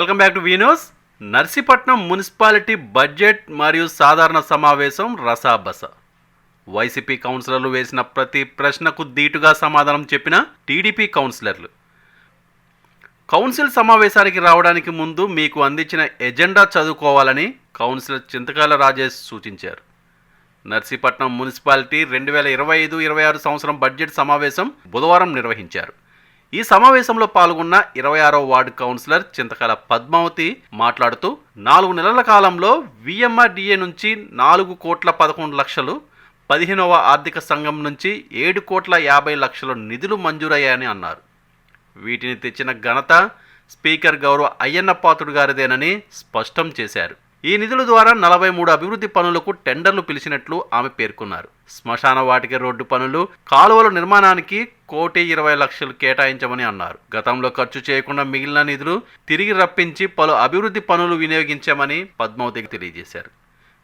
Welcome back to వీనోస్. Narsipatnam municipality budget మరియు సాధారణ సమావేశం రసాబస వైసీపీ కౌన్సిలర్లు వేసిన ప్రతి ప్రశ్నకు దీటుగా సమాధానం చెప్పిన టీడీపీ కౌన్సిలర్లు. కౌన్సిల్ సమావేశానికి రావడానికి ముందు మీకు అందించిన ఎజెండా చదువుకోవాలని కౌన్సిలర్ చింతకాల రాజేష్ సూచించారు. నర్సీపట్నం మున్సిపాలిటీ రెండు వేల ఇరవై ఐదు ఇరవై ఆరు సంవత్సరం బడ్జెట్ సమావేశం బుధవారం నిర్వహించారు. ఈ సమావేశంలో పాల్గొన్న ఇరవై ఆరో వార్డు కౌన్సిలర్ చింతకాల పద్మావతి మాట్లాడుతూ నాలుగు నెలల కాలంలో విఎంఆర్డిఏ నుంచి నాలుగు కోట్ల పదకొండు లక్షలు పదిహేనవ ఆర్థిక సంఘం నుంచి ఏడు కోట్ల యాభై లక్షల నిధులు మంజూరయ్యాయని అన్నారు. వీటిని తెచ్చిన ఘనత స్పీకర్ గౌరవ అయ్యన్న పాత్రుడు గారిదేనని స్పష్టం చేశారు. ఈ నిధుల ద్వారా నలభై మూడు అభివృద్ధి పనులకు టెండర్లు పిలిచినట్లు ఆమె పేర్కొన్నారు. శ్మశాన వాటిక రోడ్డు పనులు కాలువల నిర్మాణానికి కోటి ఇరవై లక్షలు కేటాయించమని అన్నారు. గతంలో ఖర్చు చేయకుండా మిగిలిన నిధులు తిరిగి రప్పించి పలు అభివృద్ధి పనులు వినియోగించామని పద్మావతికి తెలియజేశారు.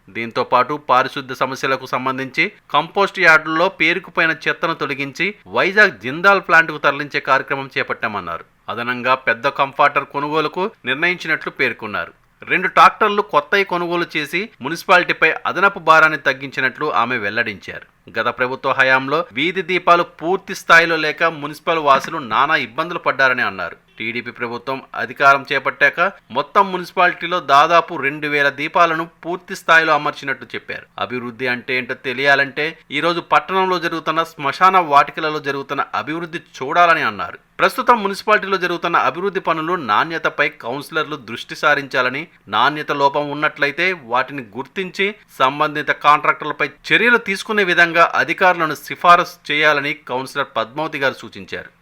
దీంతో పాటు పారిశుద్ధ సమస్యలకు సంబంధించి కంపోస్ట్ యార్డుల్లో పేరుకుపోయిన చెత్తను తొలగించి వైజాగ్ జిందాల్ ప్లాంట్కు తరలించే కార్యక్రమం చేపట్టామన్నారు. అదనంగా పెద్ద కంఫార్టర్ కొనుగోలుకు నిర్ణయించినట్లు పేర్కొన్నారు. రెండు ట్రాక్టర్లు కొత్తవి కొనుగోలు చేసి మున్సిపాలిటీపై అదనపు భారాన్ని తగ్గించినట్లు ఆమె వెల్లడించారు. గత ప్రభుత్వ హయాంలో వీధి దీపాలు పూర్తి స్థాయిలో లేక మున్సిపల్ వాసులు నానా ఇబ్బందులు పడ్డారని అన్నారు. టీడీపీ ప్రభుత్వం అధికారం చేపట్టాక మొత్తం మున్సిపాలిటీలో దాదాపు రెండు వేల దీపాలను పూర్తి స్థాయిలో అమర్చినట్టు చెప్పారు. అభివృద్ధి అంటే ఏంటో తెలియాలంటే ఈరోజు పట్టణంలో జరుగుతున్న శ్మశాన వాటికలలో జరుగుతున్న అభివృద్ధి చూడాలని అన్నారు. ప్రస్తుతం మున్సిపాలిటీలో జరుగుతున్న అభివృద్ధి పనులు నాణ్యతపై కౌన్సిలర్లు దృష్టి సారించాలని నాణ్యత లోపం ఉన్నట్లయితే వాటిని గుర్తించి సంబంధిత కాంట్రాక్టర్లపై చర్యలు తీసుకునే విధంగా అధికారులను సిఫారసు చేయాలని కౌన్సిలర్ పద్మావతి గారు సూచించారు.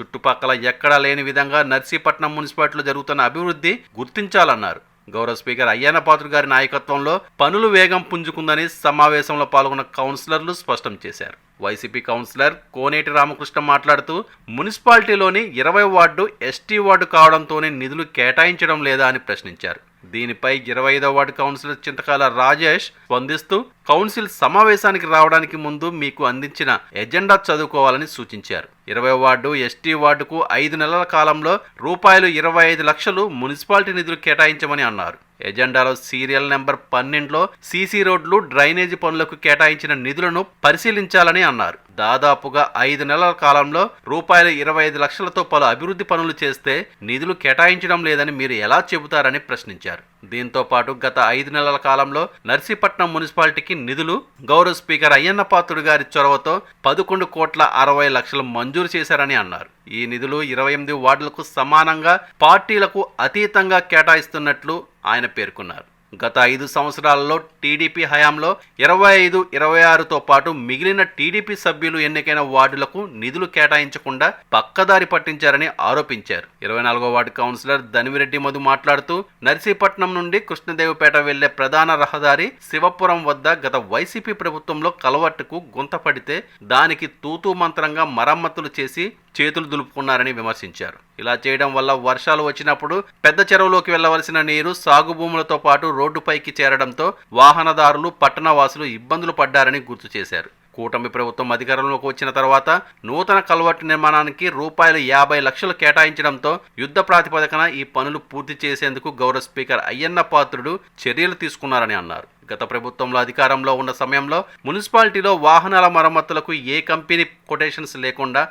చుట్టుపక్కల ఎక్కడా లేని విధంగా నర్సీపట్నం మున్సిపాలిటీలో జరుగుతున్న అభివృద్ధి గుర్తించాలన్నారు. గౌరవ స్పీకర్ అయ్యన్న పాత్రుడు గారి నాయకత్వంలో పనులు వేగం పుంజుకుందని సమావేశంలో పాల్గొన్న కౌన్సిలర్లు స్పష్టం చేశారు. వైసీపీ కౌన్సిలర్ కోనేటి రామకృష్ణ మాట్లాడుతూ మున్సిపాలిటీలోని ఇరవై వార్డు ఎస్టీ వార్డు కావడంతోనే నిధులు కేటాయించడం లేదా? అని ప్రశ్నించారు. దీనిపై ఇరవై ఐదో వార్డు కౌన్సిలర్ చింతకాల రాజేష్ స్పందిస్తూ కౌన్సిల్ సమావేశానికి రావడానికి ముందు మీకు అందించిన ఎజెండా చదువుకోవాలని సూచించారు. ఇరవై వార్డు ఎస్టీ వార్డుకు ఐదు నెలల కాలంలో రూపాయలు ఇరవై ఐదు లక్షలు మున్సిపాలిటీ నిధులు కేటాయించమని అన్నారు. ఎజెండాలో సీరియల్ నెంబర్ పన్నెండులో సీసీ రోడ్లు డ్రైనేజీ పనులకు కేటాయించిన నిధులను పరిశీలించాలని అన్నారు. దాదాపుగా ఐదు నెలల కాలంలో రూపాయలు ఇరవై ఐదు లక్షలతో పలు అభివృద్ధి పనులు చేస్తే నిధులు కేటాయించడం లేదని మీరు ఎలా చెబుతారని ప్రశ్నించారు. దీంతో పాటు గత ఐదు నెలల కాలంలో నర్సీపట్నం మున్సిపాలిటీకి నిధులు గౌరవ స్పీకర్ అయ్యన్న పాత్రుడు గారి చొరవతో పదకొండు కోట్ల అరవై లక్షలు మంజూరు చేశారని అన్నారు. ఈ నిధులు ఇరవై ఎనిమిది వార్డులకు సమానంగా పార్టీలకు అతీతంగా కేటాయిస్తున్నట్లు ఆయన పేర్కొన్నారు. గత ఐదు సంవత్సరాలలో టీడీపీ హయాంలో ఇరవై ఐదు ఇరవై ఆరుతో పాటు మిగిలిన టీడీపీ సభ్యులు ఎన్నికైన వార్డులకు నిధులు కేటాయించకుండా పక్కదారి పట్టించారని ఆరోపించారు. ఇరవై నాలుగో వార్డు కౌన్సిలర్ ధనిమిరెడ్డి మధు మాట్లాడుతూ నర్సీపట్నం నుండి కృష్ణదేవిపేట వెళ్ళే ప్రధాన రహదారి శివపురం వద్ద గత వైసీపీ ప్రభుత్వంలో కలవట్టుకు గుంత పడితే దానికి తూతూ మంత్రంగా మరమ్మతులు చేసి చేతులు దులుపుకున్నారని విమర్శించారు. ఇలా చేయడం వల్ల వర్షాలు వచ్చినప్పుడు పెద్ద చెరువులోకి వెళ్ళవలసిన నీరు సాగు భూములతో పాటు రోడ్డుపైకి చేరడంతో వాహనదారులు పట్టణవాసులు ఇబ్బందులు పడ్డారని గుర్తు చేశారు. కూటమి ప్రభుత్వం అధికారంలోకి వచ్చిన తర్వాత నూతన కల్వర్టు నిర్మాణానికి రూపాయలు యాభై లక్షలు కేటాయించడంతో యుద్ధ ప్రాతిపదికన ఈ పనులు పూర్తి చేసేందుకు గౌరవ స్పీకర్ అయ్యన్న పాత్రుడు చర్యలు తీసుకున్నారని అన్నారు. గత ప్రభుత్వంలో అధికారంలో ఉన్న సమయంలో మున్సిపాలిటీలో వాహనాల మరమ్మతులకు ఏ కంపెనీ కొటేషన్స్ లేకుండా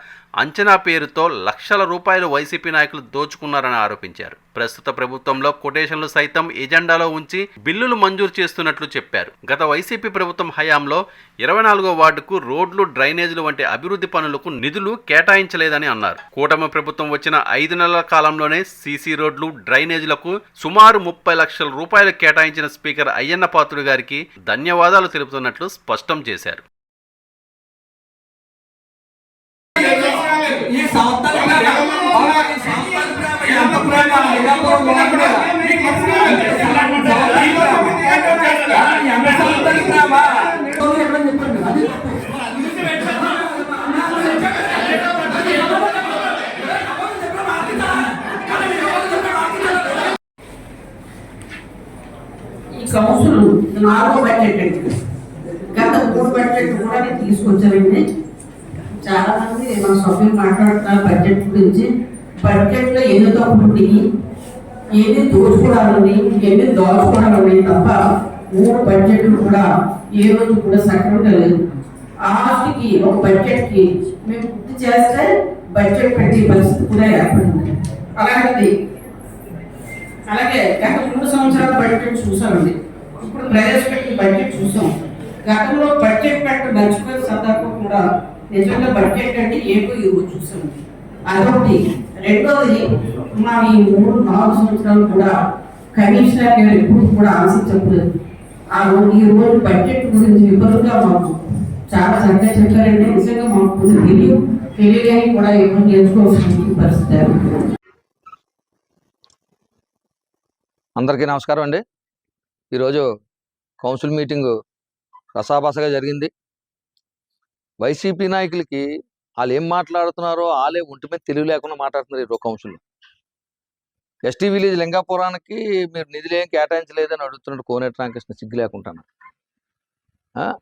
అంచనా పేరుతో లక్షల రూపాయలు వైసీపీ నాయకులు దోచుకున్నారని ఆరోపించారు. ప్రస్తుత ప్రభుత్వంలో కొటేషన్లు సైతం ఎజెండాలో ఉంచి బిల్లులు మంజూరు చేస్తున్నట్లు చెప్పారు. గత వైసీపీ ప్రభుత్వం హయాంలో ఇరవై నాలుగో వార్డుకు రోడ్లు డ్రైనేజీలు వంటి అభివృద్ధి పనులకు నిధులు కేటాయించలేదని అన్నారు. కూటమి ప్రభుత్వం వచ్చిన ఐదు నెలల కాలంలోనే సీసీ రోడ్లు డ్రైనేజీలకు సుమారు ముప్పై లక్షల రూపాయలు కేటాయించిన స్పీకర్ అయ్యన్న పాత్రుడు గారికి ధన్యవాదాలు తెలుపుతున్నట్లు స్పష్టం చేశారు. సంస్థల ప్రేమ ఎంత ప్రేమ ఈ ఎంత సంస్థల ప్రేమ కౌన్సిల్ నాలుగో బడ్జెట్ గత మూడు బడ్జెట్ కూడా నేను తీసుకొచ్చానండి. చాలా మంది మన సభ్యులు మాట్లాడుతున్నారు బడ్జెట్ గురించి. బడ్జెట్లో ఎన్ని తప్పులు ఉన్నాయి? ఎన్ని దోచుకోవాలని ఎన్ని దోచుకోవడాలని తప్ప మూడు బడ్జెట్లు కూడా ఏ రోజు కూడా సక్రమంగా లేదు ఆస్తికి ఒక బడ్జెట్కి మేము పూర్తి చేస్తే బడ్జెట్ పెట్టే పరిస్థితి కూడా ఏర్పడింది. అలాంటిది. అలాగే గత మూడు సంవత్సరాల బడ్జెట్ చూసామండి. ఇప్పుడు ప్రవేశపెట్టిన బడ్జెట్ చూసాం. గతంలో బడ్జెట్ పెట్ట మర్చిపోయిన సందర్భం కూడా నిజంగా బడ్జెట్ అంటే ఏదో ఇవ్వ చూసాం. అదొకటి. రెండవది మా ఈ మూడు నాలుగు సంవత్సరాలు కూడా కమిషనర్ గారు ఎప్పుడు కూడా ఆశించలేదు ఆ రోజు ఈ రోజు బడ్జెట్ గురించి వివరంగా మాకు చాలా చక్కగా చెప్పారంటే నిజంగా మాకు తెలియదు. తెలియని కూడా ఎప్పుడు నేర్చుకోవాల్సిన పరిస్థితి అందరికీ నమస్కారం అండి. ఈరోజు కౌన్సిల్ మీటింగు రసాభాసగా జరిగింది. వైసీపీ నాయకులకి వాళ్ళు ఏం మాట్లాడుతున్నారో వాళ్ళే ఒంటి మీద తెలివి లేకుండా మాట్లాడుతున్నారు ఈరోజు కౌన్సిల్ ఎస్టీ విలేజ్ లింగాపురానికి మీరు నిధులు ఏం కేటాయించలేదని అడుగుతున్నాడు కోనేటి రామకృష్ణ సిగ్గు లేకుండా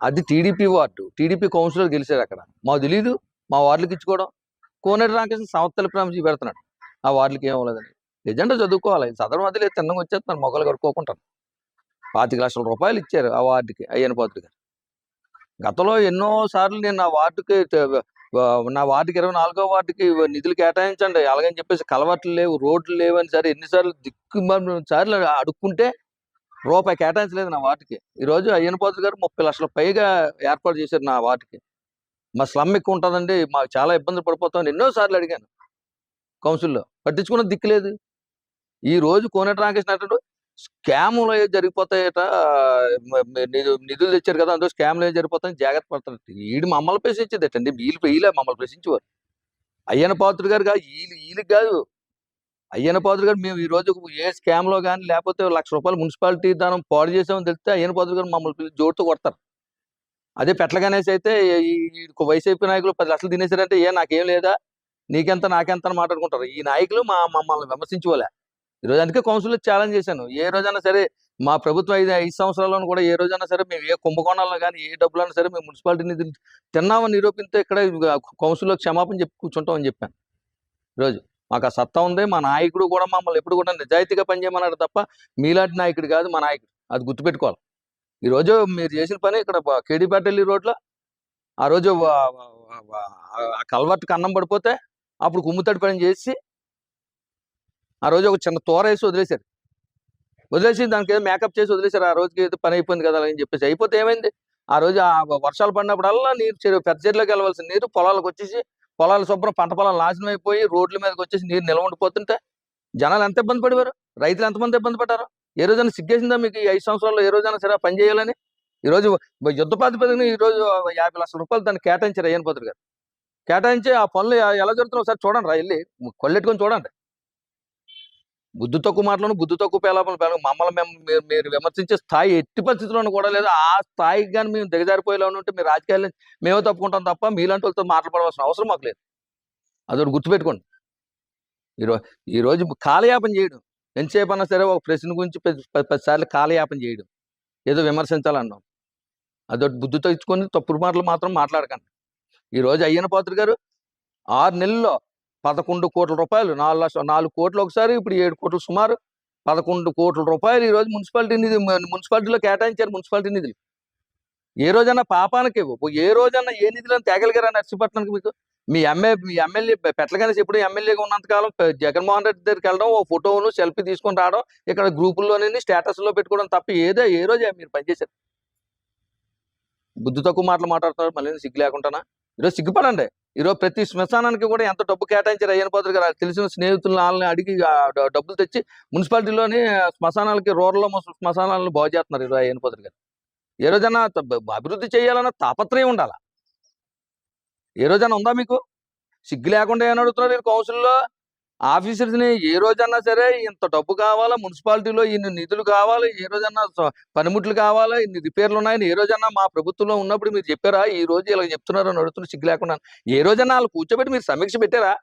అది టీడీపీ వార్డు. టీడీపీ కౌన్సిలర్ గెలిచారు అక్కడ. మాకు తెలీదు మా వార్డులకు ఇచ్చుకోవడం. కోనేటి రామకృష్ణ సంవత్సరాల ప్రేమించి పెడుతున్నాడు. ఆ వార్డులకి ఏం అవ్వలేదని. ఎజెండా చదువుకోవాలి. సదరు అది లేదు తిన్నగా వచ్చేస్తాను మొక్కలు కడుక్కోకుంటాను పాతిక లక్షల రూపాయలు ఇచ్చారు ఆ వార్డుకి అయ్యన పాత్రి గారు గతంలో ఎన్నో సార్లు నేను నా వార్డుకి నా వార్డుకి ఇరవై నాలుగో వార్డుకి నిధులు కేటాయించండి. అలాగని చెప్పేసి కలవట్లు లేవు రోడ్లు లేవు అని సరే ఎన్నిసార్లు దిక్కు సార్లు అడుక్కుంటే రూపాయి కేటాయించలేదు నా వార్డుకి. ఈరోజు అయ్యన పోతు గారు ముప్పై లక్షల పైగా ఏర్పాటు చేశారు నా వార్డుకి. మా స్లమ్ ఎక్కువ ఉంటుందండి మాకు చాలా ఇబ్బందులు పడిపోతాం ఎన్నో సార్లు అడిగాను. కౌన్సిల్లో. పట్టించుకున్న దిక్కు లేదు. ఈ రోజు కోనేటి రామకృష్ణ అంటాడు స్కాములు ఏదో జరిగిపోతాయట. నిధు- నిధులు తెచ్చారు కదా అందులో స్కామ్లు ఏదో జరిగిపోతాయని జాగ్రత్త పడుతున్నట్టు వీడు మమ్మల్ని ప్రశ్నించేదటండి. వీళ్ళు వీళ్ళే మమ్మల్ని ప్రశ్నించేవారు. అయ్యన పాత్రుడు గారు కాదు వీళ్ళు వీళ్ళకి కాదు. అయ్యన పాత్రుడు గారు మేము ఈ రోజు ఏ స్కామ్లో కానీ లేకపోతే లక్ష రూపాయలు మున్సిపాలిటీ దానం పాడు చేసామని తెలిస్తే అయ్యన పాత్రుడు గారు మమ్మల్ని జోడుతూ కొడతారు. అదే పెట్ల గణేష్ అయితే ఈ వైసీపీ నాయకులు పది లక్షలు తినేసారంటే ఏ నాకేం లేదా? నీకెంత నాకెంత అని మాట్లాడుకుంటారు. ఈ నాయకులు మా మమ్మల్ని విమర్శించుకోలే ఈ రోజు అందుకే కౌన్సిల్ ఛాలెంజ్ చేశాను. ఏ రోజైనా సరే మా ప్రభుత్వం ఐదు ఐదు సంవత్సరాల్లో కూడా ఏ రోజైనా సరే మేము ఏ కుంభకోణాలను కానీ ఏ డబ్బులైనా సరే మేము మున్సిపాలిటీ నిధులు తిన్నామని నిరూపిస్తే ఇక్కడ కౌన్సిల్లో క్షమాపణ చెప్పి కూర్చుంటామని చెప్పాను. ఈరోజు మాకు ఆ సత్తా ఉంది. మా నాయకుడు కూడా మమ్మల్ని ఎప్పుడు కూడా నిజాయితీగా పనిచేయమన్నాడు తప్ప మీలాంటి నాయకుడు కాదు మా నాయకుడు. అది గుర్తుపెట్టుకోవాలి. ఈ మీరు చేసిన పని ఇక్కడ కేడీపేటల్లి రోడ్లో ఆ రోజు ఆ కల్వర్ట్కి అన్నం పడిపోతే అప్పుడు కుమ్ముతడి పని చేసి ఆ రోజు ఒక చిన్న తోర వేసి వదిలేశారు. వదిలేసి దానికి ఏదో మేకప్ చేసి వదిలేశారు. ఆ రోజుకి ఏదో పని అయిపోయింది కదా అని చెప్పేసి. అయిపోతే ఏమైంది? ఆ రోజు ఆ వర్షాలు పడినప్పుడల్లా నీరు చెరువు పెద్ద చెరువులోకి వెళ్ళవలసిన నీరు పొలాలకు వచ్చేసి పొలాలు శుభ్రం పంట పొలాలు నాశనం అయిపోయి రోడ్ల మీదకి వచ్చేసి నీరు నిల్వ ఉండిపోతుంటే జనాలు ఎంత ఇబ్బంది పడివారు? రైతులు ఎంతమంది ఇబ్బంది పడ్డారు? ఏ రోజైనా సిగ్గేసిందా మీకు ఈ ఐదు సంవత్సరాల్లో? ఏ రోజైనా సరే పని చేయాలని? ఈ రోజు యుద్ధ ప్రాతిపదికన ఈ రోజు యాభై లక్షల రూపాయలు దాన్ని కేటాయించారు అయ్యన్ పత్రి గారు. కేటాయించి ఆ పనులు ఎలా జరుగుతున్నాయో ఒకసారి చూడండి రా వెళ్ళి. కొల్లెట్టుకొని చూడండి. బుద్ధి తక్కువ మాటలను బుద్ధి తక్కువ పేలాపలు పేల మమ్మల్ని మేము మీరు- విమర్శించే స్థాయి ఎట్టి పరిస్థితుల్లోనూ కూడా లేదు. ఆ స్థాయికి కానీ మేము దిగజారిపోయేలా ఉంటే మీరు రాజకీయాలు మేమే తప్పుకుంటాం తప్ప మీలాంటి వాళ్ళతో మాట్లాడవలసిన అవసరం మాకు లేదు. అదొకటి గుర్తుపెట్టుకోండి. ఈరోజు ఈ రోజు కాలయాపన చేయడం ఎంతసేపు అన్నా సరే ఒక ప్రశ్న గురించి పది పదిసార్లు కాలయాపన చేయడం ఏదో విమర్శించాలన్నాం. అదొకటి బుద్ధి తెచ్చుకొని తప్పుడు మాటలు మాత్రం మాట్లాడకండి. ఈరోజు అయ్యన పాత్ర గారు ఆరు నెలల్లో పదకొండు కోట్ల రూపాయలు. నాలుగు లక్ష నాలుగు కోట్లు ఒకసారి ఇప్పుడు ఏడు కోట్లు సుమారు పదకొండు కోట్ల రూపాయలు ఈ రోజు మున్సిపాలిటీ నిధి మున్సిపాలిటీలో కేటాయించారు మున్సిపాలిటీ నిధులు. ఏ రోజన్నా పాపానికి ఏ రోజన్నా ఏ నిధులను తేగలిగారా నర్సీపట్నానికి మీకు? మీ ఎమ్మె మీ ఎమ్మెల్యే పెట్టలగానే ఎప్పుడు ఎమ్మెల్యేగా ఉన్నంతకాలం జగన్మోహన్ రెడ్డి దగ్గరికి వెళ్ళడం ఓ ఫోటోను సెల్ఫీ తీసుకొని రావడం ఇక్కడ గ్రూపుల్లోనే స్టేటస్లో పెట్టుకోవడం తప్ప ఏదో ఏ రోజే మీరు పనిచేశారు బుద్ధి తక్కువ మాటలు మాట్లాడుతున్నారు. మళ్ళీ సిగ్గు లేకుండానా? ఈరోజు సిగ్గుపడండి. ఈరోజు ప్రతి శ్మశానానికి కూడా ఎంత డబ్బు కేటాయించారు అయ్యన పాత్ర గారు? తెలిసిన స్నేహితులను వాళ్ళని అడిగి డబ్బులు తెచ్చి మున్సిపాలిటీలోని శ్మశానాలకి రూరల్లో శ్మశానాలను బాగు చేస్తున్నారు ఈరోజు అయ్యన పాత్ర గారు. ఏ రోజైనా అభివృద్ధి చేయాలన్న తాపత్రయం ఉండాలా? ఏ రోజైనా ఉందా మీకు? సిగ్గు లేకుండా ఏమని అడుగుతున్నారు మీరు కౌన్సిల్లో? ఆఫీసర్స్ని ఏ రోజన్నా సరే ఇంత డబ్బు కావాలా మున్సిపాలిటీలో ఇన్ని నిధులు కావాలి ఏ రోజన్నా పనిముట్లు కావాలా ఇన్ని రిపేర్లు ఉన్నాయని ఏ రోజన్నా మా ప్రభుత్వంలో ఉన్నప్పుడు మీరు చెప్పారా? ఈ రోజు ఇలా చెప్తున్నారు అని అడుగుతున్న సిగ్గు లేకుండా. ఏ రోజన్నా వాళ్ళు కూర్చోబెట్టి మీరు సమీక్ష పెట్టారా?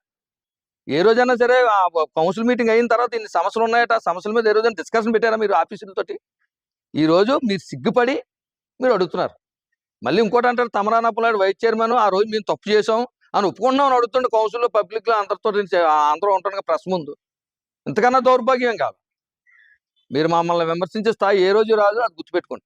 ఏ రోజైనా సరే ఆ కౌన్సిల్ మీటింగ్ అయిన తర్వాత ఇన్ని సమస్యలు ఉన్నాయట ఆ సమస్యల మీద ఏ రోజైనా డిస్కషన్ పెట్టారా మీరు ఆఫీసులతోటి ఈ రోజు మీరు సిగ్గుపడి మీరు అడుగుతున్నారు. మళ్ళీ ఇంకోటి అంటారు తమరానప్పలాడు వైస్ చైర్మన్ ఆ రోజు మేము తప్పు చేసాం అని ఒప్పుకున్నాం అని అడుగుతుండే కౌన్సిల్లో పబ్లిక్లో అందరితో అందరూ ఉంటాను ప్రెస్ ముందు. ఇంతకన్నా దౌర్భాగ్యం కాదు. మీరు మమ్మల్ని విమర్శించే స్థాయి ఏ రోజు రాదు అది గుర్తుపెట్టుకోండి.